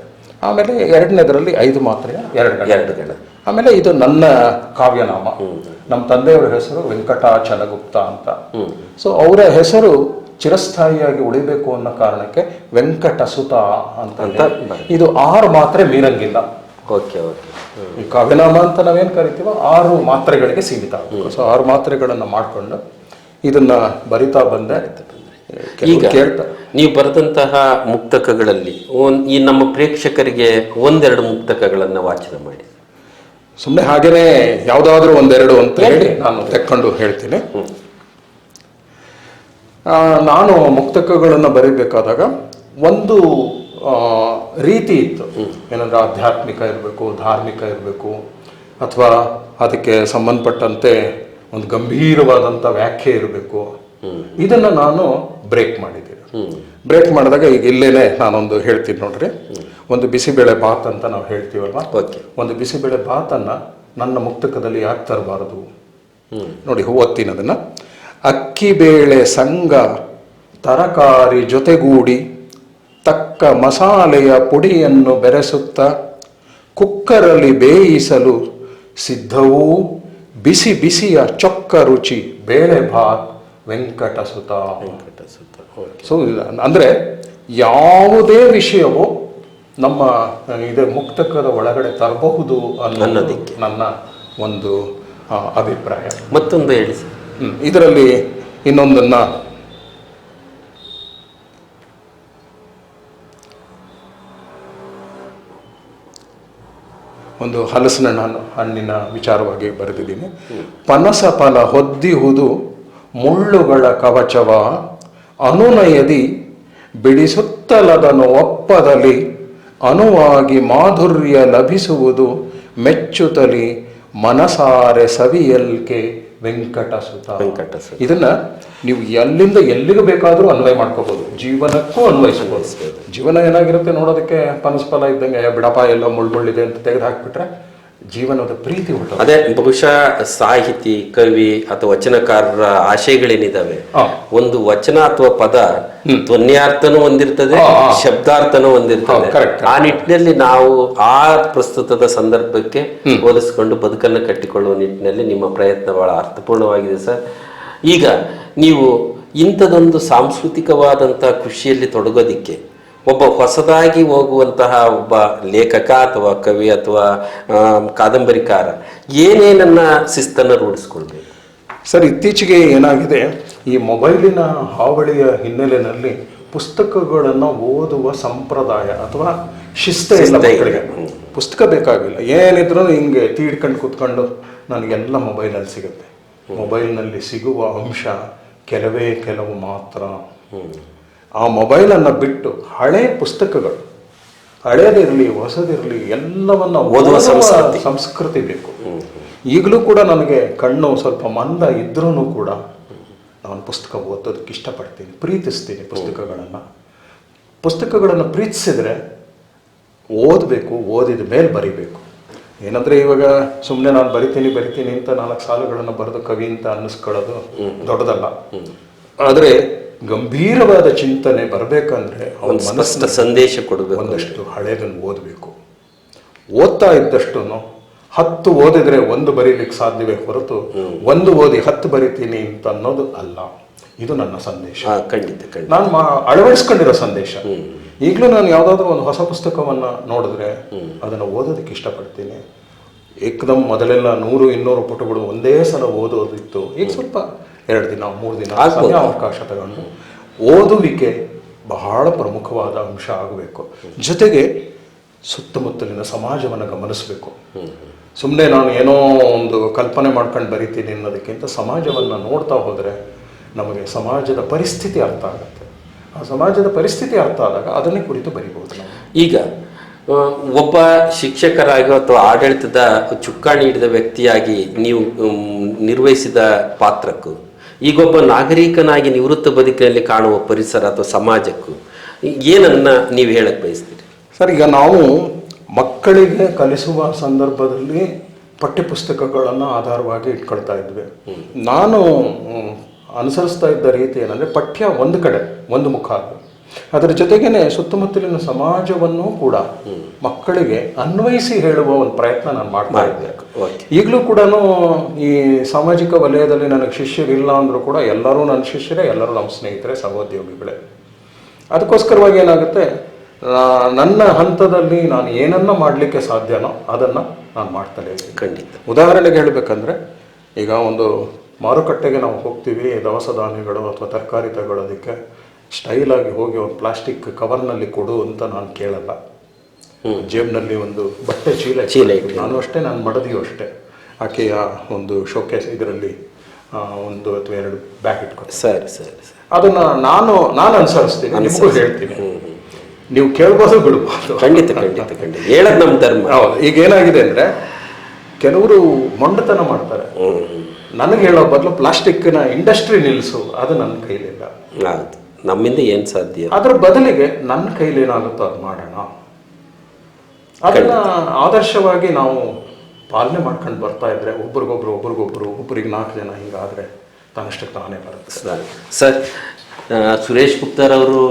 ಆಮೇಲೆ ಎರಡನೇದರಲ್ಲಿ ಐದು ಮಾತ್ರೆಯ ಎರಡು ಎರಡು ಗಣ ಆಮೇಲೆ ಇದು ನನ್ನ ಕಾವ್ಯನಾಮ. ನಮ್ಮ ತಂದೆಯವರ ಹೆಸರು ವೆಂಕಟಾಚಲಗುಪ್ತ ಅಂತ. ಸೊ ಅವರ ಹೆಸರು ಚಿರಸ್ಥಾಯಿಯಾಗಿ ಉಳಿಬೇಕು ಅನ್ನೋ ಕಾರಣಕ್ಕೆ ವೆಂಕಟಸುತ ಅಂತ ಇದು ಆರು ಮಾತ್ರೆ ಮೀರಂಗಿಲ್ಲ. Okay okay. ಈ ಕಾವ್ಯನಾಮ ಅಂತ ನಾವೇನು ಕರಿತೀವೋ ಆರು ಮಾತ್ರೆಗಳಿಗೆ ಸೀಮಿತ ಸೊ ಆರು ಮಾತ್ರೆಗಳನ್ನು ಮಾಡಿಕೊಂಡು ಇದನ್ನ ಬರಿತಾ ಬಂದೆ ಈಗ ಕೇಳ್ತಾ ನೀವು ಬರೆದಂತಹ ಮುಕ್ತಕಗಳಲ್ಲಿ ಈ ನಮ್ಮ ಪ್ರೇಕ್ಷಕರಿಗೆ ಒಂದೆರಡು ಮುಕ್ತಕಗಳನ್ನು ವಾಚನ ಮಾಡಿ. ಸುಮ್ಮನೆ ಹಾಗೇನೆ ಯಾವುದಾದ್ರೂ ಒಂದೆರಡು ಅಂತ ಹೇಳಿ ನಾನು ತೆಕ್ಕೊಂಡು ಹೇಳ್ತೀನಿ. ನಾನು ಮುಕ್ತಕಗಳನ್ನು ಬರೀಬೇಕಾದಾಗ ಒಂದು ರೀತಿ ಇತ್ತು. ಏನಂದ್ರೆ ಆಧ್ಯಾತ್ಮಿಕ ಇರಬೇಕು ಧಾರ್ಮಿಕ ಇರಬೇಕು ಅಥವಾ ಅದಕ್ಕೆ ಸಂಬಂಧಪಟ್ಟಂತೆ ಒಂದು ಗಂಭೀರವಾದಂಥ ವ್ಯಾಖ್ಯೆ ಇರಬೇಕು. ಇದನ್ನ ನಾನು ಬ್ರೇಕ್ ಮಾಡಿದ್ದೀವಿ. ಬ್ರೇಕ್ ಮಾಡಿದಾಗ ಈಗ ಇಲ್ಲೇನೆ ನಾನೊಂದು ಹೇಳ್ತೀನಿ ನೋಡ್ರಿ. ಒಂದು ಬಿಸಿಬೇಳೆ ಬಾತ್ ಅಂತ ನಾವು ಹೇಳ್ತೀವಲ್ವ? ಒಂದು ಬಿಸಿಬೇಳೆ ಬಾತನ್ನು ನನ್ನ ಮುಕ್ತಕದಲ್ಲಿ ಯಾಕೆ ತರಬಾರದು? ನೋಡಿ ಓದ್ತೀನಿ ಅದನ್ನ. ಅಕ್ಕಿ ಬೇಳೆ ಸಂಘ ತರಕಾರಿ ಜೊತೆಗೂಡಿ ತಕ್ಕ ಮಸಾಲೆಯ ಪುಡಿಯನ್ನು ಬೆರೆಸುತ್ತ ಕುಕ್ಕರಲ್ಲಿ ಬೇಯಿಸಲು ಸಿದ್ಧವೂ ಬಿಸಿ ಬಿಸಿಯ ಚೊಕ್ಕ ರುಚಿ ಬೇಳೆ ಭಾತ್ ವೆಂಕಟಸುತ. ಸೊ ಅಂದರೆ ಯಾವುದೇ ವಿಷಯವು ನಮ್ಮ ಇದು ಮುಕ್ತಕದ ಒಳಗಡೆ ತರಬಹುದು ಅನ್ನೋದಕ್ಕೆ. ನನ್ನ ಒಂದು ಅಭಿಪ್ರಾಯ. ಮತ್ತೊಂದು ಹೇಳಿ ಇದರಲ್ಲಿ ಇನ್ನೊಂದನ್ನು. ಒಂದು ಹಲಸಿನ ಹಣ್ಣು ಹಣ್ಣಿನ ವಿಚಾರವಾಗಿ ಬರೆದಿದ್ದೀನಿ. ಪನಸ ಫಲ ಹೊದ್ದಿಹುದು ಮುಳ್ಳುಗಳ ಕವಚವ ಅನುನಯದಿ ಬಿಡಿಸುತ್ತಲದನು ಒಪ್ಪದಲ್ಲಿ ಅನುವಾಗಿ ಮಾಧುರ್ಯ ಲಭಿಸುವುದು ಮೆಚ್ಚುತಲಿ ಮನಸಾರೆ ಸವಿಯಲ್ಕೆ ವೆಂಕಟಸುತ. ವೆಂಕಟಸುತ. ಇದನ್ನ ನೀವು ಎಲ್ಲಿಂದ ಎಲ್ಲಿಗೂ ಬೇಕಾದರೂ ಅನ್ವಯ ಮಾಡ್ಕೋಬಹುದು ಜೀವನಕ್ಕೂ ಅನ್ವಯಿಸಬಹುದು ಜೀವನ ಏನಾಗಿರುತ್ತೆ ನೋಡೋದಕ್ಕೆ ಪನಸ್ಫಲ ಇದ್ದಂಗೆ ಬಿಡಪ ಬಿಡಪ್ಪ ಎಲ್ಲ ಮುಳ್ಳುಳ್ಳಿದೆ ಅಂತ ತೆಗೆದು ಹಾಕ್ಬಿಟ್ರೆ ಜೀವನದ ಪ್ರೀತಿ ಉಂಟು. ಅದೇ ಬಹುಶಃ ಸಾಹಿತಿ ಕವಿ ಅಥವಾ ವಚನಕಾರರ ಆಶಯಗಳೇನಿದಾವೆ. ಒಂದು ವಚನ ಅಥವಾ ಪದ ಧ್ವನ್ಯಾರ್ಥನೂ ಹೊಂದಿರ್ತದೆ. ಶಬ್ದಾರ್ಥನೂ ಹೊಂದಿರ್ತದೆ. ಆ ನಿಟ್ಟಿನಲ್ಲಿ ನಾವು ಆ ಪ್ರಸ್ತುತದ ಸಂದರ್ಭಕ್ಕೆ ಹೋಲಿಸಿಕೊಂಡು ಬದುಕನ್ನು ಕಟ್ಟಿಕೊಳ್ಳುವ ನಿಟ್ಟಿನಲ್ಲಿ ನಿಮ್ಮ ಪ್ರಯತ್ನ ಬಹಳ ಅರ್ಥಪೂರ್ಣವಾಗಿದೆ ಸರ್. ಈಗ ನೀವು ಇಂಥದೊಂದು ಸಾಂಸ್ಕೃತಿಕವಾದಂತಹ ಖುಷಿಯಲ್ಲಿ ತೊಡಗೋದಿಕ್ಕೆ ಒಬ್ಬ ಹೊಸದಾಗಿ ಹೋಗುವಂತಹ ಒಬ್ಬ ಲೇಖಕ ಅಥವಾ ಕವಿ ಅಥವಾ ಕಾದಂಬರಿಕಾರ ಏನೇನನ್ನ ಶಿಸ್ತನ್ನು ರೂಢಿಸ್ಕೊಳ್ಬೇಕು. ಸರ್ ಇತ್ತೀಚೆಗೆ ಏನಾಗಿದೆ ಈ ಮೊಬೈಲಿನ ಹಾವಳಿಯ ಹಿನ್ನೆಲೆಯಲ್ಲಿ ಪುಸ್ತಕಗಳನ್ನು ಓದುವ ಸಂಪ್ರದಾಯ ಅಥವಾ ಶಿಸ್ತ ಇಲ್ಲ ಶಿಸ್ತ ಇಲ್ಲ. ಮಕ್ಕಳಿಗೆ ಪುಸ್ತಕ ಬೇಕಾಗಿಲ್ಲ. ಏನಿದ್ರು ಹಿಂಗೆ ತೀಡ್ಕೊಂಡು ಕೂತ್ಕೊಂಡು ನನಗೆಲ್ಲ ಮೊಬೈಲಲ್ಲಿ ಸಿಗುತ್ತೆ. ಮೊಬೈಲ್ನಲ್ಲಿ ಸಿಗುವ ಅಂಶ ಕೆಲವೇ ಕೆಲವು ಮಾತ್ರ. ಆ ಮೊಬೈಲನ್ನು ಬಿಟ್ಟು ಹಳೆ ಪುಸ್ತಕಗಳು ಹಳೆಯದಿರಲಿ ಹೊಸದಿರಲಿ ಎಲ್ಲವನ್ನ ಓದುವ ಸಂಸ್ಕೃತಿ. ಸಂಸ್ಕೃತಿ ಬೇಕು. ಈಗಲೂ ಕೂಡ ನನಗೆ ಕಣ್ಣು ಸ್ವಲ್ಪ ಮಂದ ಇದ್ರೂ ಕೂಡ ನಾನು ಪುಸ್ತಕ ಓದೋದಕ್ಕೆ ಇಷ್ಟಪಡ್ತೀನಿ ಪ್ರೀತಿಸ್ತೀನಿ ಪುಸ್ತಕಗಳನ್ನು. ಪುಸ್ತಕಗಳನ್ನು ಪ್ರೀತಿಸಿದ್ರೆ ಓದಬೇಕು ಓದಿದ ಮೇಲೆ ಬರಿಬೇಕು. ಏನಂದ್ರೆ ಇವಾಗ ಸುಮ್ಮನೆ ನಾನು ಬರಿತೀನಿ ಬರಿತೀನಿ ಅಂತ ನಾಲ್ಕು ಸಾಲುಗಳನ್ನು ಬರೆದು ಕವಿ ಅಂತ ಅನ್ನಿಸ್ಕೊಳ್ಳೋದು ದೊಡ್ಡದಲ್ಲ. ಆದರೆ ಗಂಭೀರವಾದ ಚಿಂತನೆ ಬರಬೇಕಂದ್ರೆ ಅವನ ಮನಸ್ಸಿನ ಸ್ಪಷ್ಟ ಸಂದೇಶ ಕೊಡಬೇಕು ಒಂದಷ್ಟು ಹಳೇದನ್ನು ಓದಬೇಕು. ಓದ್ತಾ ಇದ್ದಷ್ಟು ಹತ್ತು ಓದಿದ್ರೆ ಒಂದು ಬರೀಲಿಕ್ಕೆ ಸಾಧ್ಯವೇ ಹೊರತು ಒಂದು ಓದಿ ಹತ್ತು ಬರಿತೀನಿ ಅಂತ ಅನ್ನೋದು ಅಲ್ಲ. ಇದು ನನ್ನ ಸಂದೇಶ. ಖಂಡಿತ ನಾನು ಅಳವಡಿಸ್ಕೊಂಡಿರೋ ಸಂದೇಶ. ಈಗಲೂ ನಾನು ಯಾವುದಾದ್ರೂ ಒಂದು ಹೊಸ ಪುಸ್ತಕವನ್ನ ನೋಡಿದ್ರೆ ಅದನ್ನು ಓದೋದಕ್ಕೆ ಇಷ್ಟಪಡ್ತೀನಿ. ಏಕದಮ್ ಮೊದಲೆಲ್ಲ ನೂರು ಇನ್ನೂರು ಪುಟಗಳು ಒಂದೇ ಸಲ ಓದೋದಿತ್ತು. ಈಗ ಸ್ವಲ್ಪ ಎರಡು ದಿನ ಮೂರು ದಿನ ಆಗ್ಬೋದು. ಸಮಯ ಅವಕಾಶ ತಗೊಂಡು ಓದುವಿಕೆ ಬಹಳ ಪ್ರಮುಖವಾದ ಅಂಶ ಆಗಬೇಕು. ಜೊತೆಗೆ ಸುತ್ತಮುತ್ತಲಿನ ಸಮಾಜವನ್ನು ಗಮನಿಸಬೇಕು. ಸುಮ್ಮನೆ ನಾನು ಏನೋ ಒಂದು ಕಲ್ಪನೆ ಮಾಡ್ಕೊಂಡು ಬರಿತೀನಿ ಅನ್ನೋದಕ್ಕಿಂತ ಸಮಾಜವನ್ನು ನೋಡ್ತಾ ಹೋದರೆ ನಮಗೆ ಸಮಾಜದ ಪರಿಸ್ಥಿತಿ ಅರ್ಥ ಆಗುತ್ತೆ. ಆ ಸಮಾಜದ ಪರಿಸ್ಥಿತಿ ಅರ್ಥ ಆದಾಗ ಅದನ್ನೇ ಕುರಿತು ಬರಿಬೋದು ಈಗ ಒಬ್ಬ ಶಿಕ್ಷಕರಾಗಿ ಅಥವಾ ಆಡಳಿತದ ಚುಕ್ಕಾಣಿ ಹಿಡಿದ ವ್ಯಕ್ತಿಯಾಗಿ ನೀವು ನಿರ್ವಹಿಸಿದ ಪಾತ್ರಕ್ಕೂ ಈಗೊಬ್ಬ ನಾಗರಿಕನಾಗಿ ನಿವೃತ್ತ ಬದುಕಿನಲ್ಲಿ ಕಾಣುವ ಪರಿಸರ ಅಥವಾ ಸಮಾಜಕ್ಕೂ ಏನನ್ನ ನೀವು ಹೇಳಕ್ ಬಯಸ್ತೀರಿ? ಸರ್ ಈಗ ನಾವು ಮಕ್ಕಳಿಗೆ ಕಲಿಸುವ ಸಂದರ್ಭದಲ್ಲಿ ಪಠ್ಯಪುಸ್ತಕಗಳನ್ನು ಆಧಾರವಾಗಿ ಇಟ್ಕೊಳ್ತಾ ಇದ್ವಿ. ನಾನು ಅನುಸರಿಸ್ತಾ ಇದ್ದ ರೀತಿ ಏನಂದರೆ ಪಠ್ಯ ಒಂದು ಕಡೆ ಒಂದು ಮುಖ ಅದು. ಅದರ ಜೊತೆಗೇನೆ ಸುತ್ತಮುತ್ತಲಿನ ಸಮಾಜವನ್ನು ಕೂಡ ಮಕ್ಕಳಿಗೆ ಅನ್ವಯಿಸಿ ಹೇಳುವ ಒಂದು ಪ್ರಯತ್ನ ನಾನು ಮಾಡ್ತಾ ಇದ್ದೆ ಈಗಲೂ ಕೂಡ ಈ ಸಾಮಾಜಿಕ ವಲಯದಲ್ಲಿ ನನಗೆ ಶಿಷ್ಯರಿಲ್ಲ ಅಂದರೂ ಕೂಡ ಎಲ್ಲರೂ ನನ್ನ ಶಿಷ್ಯರೇ ಎಲ್ಲರೂ ನಮ್ಮ ಸ್ನೇಹಿತರೆ ಸಹೋದ್ಯೋಗಿಗಳೇ. ಅದಕ್ಕೋಸ್ಕರವಾಗಿ ಏನಾಗುತ್ತೆ ನನ್ನ ಹಂತದಲ್ಲಿ ನಾನು ಏನನ್ನ ಮಾಡಲಿಕ್ಕೆ ಸಾಧ್ಯನೋ ಅದನ್ನು ನಾನು ಮಾಡ್ತಾನೆ ಇದ್ದೀನಿ. ಖಂಡಿತ. ಉದಾಹರಣೆಗೆ ಹೇಳಬೇಕಂದ್ರೆ ಈಗ ಒಂದು ಮಾರುಕಟ್ಟೆಗೆ ನಾವು ಹೋಗ್ತೀವಿ ದವಸ ಧಾನ್ಯಗಳು ಅಥವಾ ತರಕಾರಿ ತಗೊಳ್ಳೋದಕ್ಕೆ ಸ್ಟೈಲಾಗಿ ಹೋಗಿ ಒಂದು ಪ್ಲಾಸ್ಟಿಕ್ ಕವರ್ನಲ್ಲಿ ಕೊಡು ಅಂತ ನಾನು ಕೇಳಲ್ಲ. ಜೇಬ್ನಲ್ಲಿ ಒಂದು ಬಟ್ಟೆ ಚೀಲ ಚೀಲ ನಾನು ಅಷ್ಟೇ ನಾನು ಮಡದಿಯು ಅಷ್ಟೇ. ಆಕೆಯ ಒಂದು ಶೋಕೇಸ್ ಇದರಲ್ಲಿ ಒಂದು ಅಥವಾ ಎರಡು ಬ್ಯಾಗ್ ಇಟ್ಕೊಂಡು. ಸರಿ ಸರಿ ಸರಿ. ಅದನ್ನ ನಾನು ನಾನು ಅನುಸರಿಸ್ತೀನಿ ನಿಮಗೂ ಹೇಳ್ತೀನಿ. ನೀವು ಕೇಳ್ಬೋದು ಬಿಡ್ಬೋದು. ಖಂಡಿತ ಖಂಡಿತ ಖಂಡಿತ. ಹೇಳದ್ ನಮ್ಮ ಧರ್ಮ. ಹೌದು ಈಗ ಏನಾಗಿದೆ ಅಂದ್ರೆ ಕೆಲವರು ಮೊಂಡತನ ಮಾಡ್ತಾರೆ. ನನಗೆ ಹೇಳೋ ಬದಲು ಪ್ಲಾಸ್ಟಿಕ್ನ ಇಂಡಸ್ಟ್ರಿ ನಿಲ್ಲಿಸು ಅದು ನನ್ನ ಕೈಲಿಲ್ಲ. ನಮ್ಮಿಂದ ಏನು ಸಾಧ್ಯ? ಅದ್ರ ಬದಲಿಗೆ ನನ್ನ ಕೈಲಿ ಏನಾಗುತ್ತೋ ಅದು ಮಾಡೋಣ. ಅದನ್ನ ಆದರ್ಶವಾಗಿ ನಾವು ಪಾಲನೆ ಮಾಡ್ಕೊಂಡು ಬರ್ತಾ ಇದ್ರೆ ಒಬ್ರಿಗೊಬ್ರು ಒಬ್ರಿಗೊಬ್ರು ಒಬ್ಬರಿಗೆ ನಾಲ್ಕು ಜನ ಹಿಂಗಾದ್ರೆ ತನ್ನಷ್ಟಕ್ಕೆ ತಾನೇ ಬರುತ್ತೆ. ಸರ್. ಸರ್ ಸುರೇಶ್ ಗುಪ್ತಾರವರು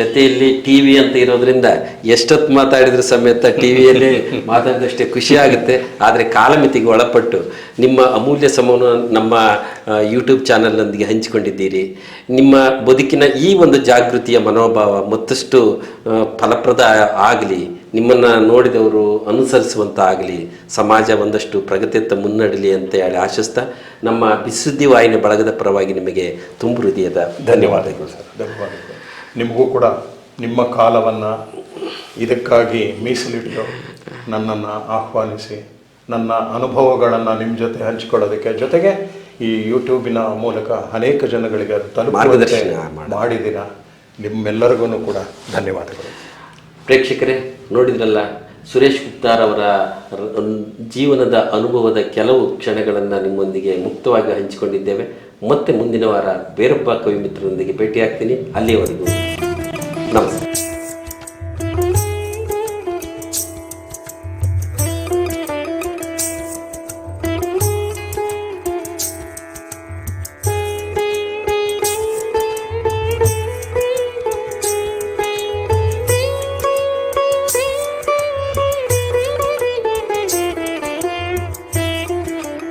ಜೊತೆಯಲ್ಲಿ ಟಿ ವಿ ಅಂತ ಇರೋದ್ರಿಂದ ಎಷ್ಟೊತ್ತು ಮಾತಾಡಿದ್ರು ಸಮೇತ ಟಿ ವಿಯಲ್ಲಿ ಮಾತಾಡಿದಷ್ಟೇ ಖುಷಿ ಆಗುತ್ತೆ. ಆದರೆ ಕಾಲಮಿತಿಗೆ ಒಳಪಟ್ಟು ನಿಮ್ಮ ಅಮೂಲ್ಯ ಸಮವನ್ನು ನಮ್ಮ ಯೂಟ್ಯೂಬ್ ಚಾನಲ್ನೊಂದಿಗೆ ಹಂಚಿಕೊಂಡಿದ್ದೀರಿ. ನಿಮ್ಮ ಬದುಕಿನ ಈ ಒಂದು ಜಾಗೃತಿಯ ಮನೋಭಾವ ಮತ್ತಷ್ಟು ಫಲಪ್ರದ ಆಗಲಿ, ನಿಮ್ಮನ್ನು ನೋಡಿದವರು ಅನುಸರಿಸುವಂತ ಆಗಲಿ ಸಮಾಜ ಒಂದಷ್ಟು ಪ್ರಗತಿಯತ್ತ ಮುನ್ನಡಲಿ ಅಂತ ಹೇಳಿ ಆಶಿಸ್ತಾ ನಮ್ಮ ಬಿಸುದ್ದಿ ವಾಹಿನಿ ಬಳಗದ ಪರವಾಗಿ ನಿಮಗೆ ತುಂಬು ಹೃದಯದ ಧನ್ಯವಾದಗಳು ಸರ್. ಧನ್ಯವಾದಗಳು. ನಿಮಗೂ ಕೂಡ ನಿಮ್ಮ ಕಾಲವನ್ನು ಇದಕ್ಕಾಗಿ ಮೀಸಲಿಟ್ಟು ನನ್ನನ್ನು ಆಹ್ವಾನಿಸಿ ನನ್ನ ಅನುಭವಗಳನ್ನು ನಿಮ್ಮ ಜೊತೆ ಹಂಚಿಕೊಳ್ಳೋದಕ್ಕೆ. ಜೊತೆಗೆ ಈ ಯೂಟ್ಯೂಬಿನ ಮೂಲಕ ಅನೇಕ ಜನಗಳಿಗೆ ಅದು ತಲುಪುವಂತೆ. ಮಾಡಿದ್ದೀರಾ ನಿಮ್ಮೆಲ್ಲರಿಗೂ ಕೂಡ ಧನ್ಯವಾದಗಳು. ಪ್ರೇಕ್ಷಕರೇ ನೋಡಿದ್ರಲ್ಲ ಸುರೇಶ್ ಗುಪ್ತಾರ್ ಅವರ ಜೀವನದ ಅನುಭವದ ಕೆಲವು ಕ್ಷಣಗಳನ್ನು ನಿಮ್ಮೊಂದಿಗೆ ಮುಕ್ತವಾಗಿ ಹಂಚಿಕೊಂಡಿದ್ದೇವೆ. ಮತ್ತೆ ಮುಂದಿನ ವಾರ ಬೇರೊಬ್ಬ ಕವಿ ಮಿತ್ರರೊಂದಿಗೆ ಭೇಟಿಯಾಗ್ತೀನಿ. ಅಲ್ಲಿಯವರೆಗೂ ನಮಸ್ತೆ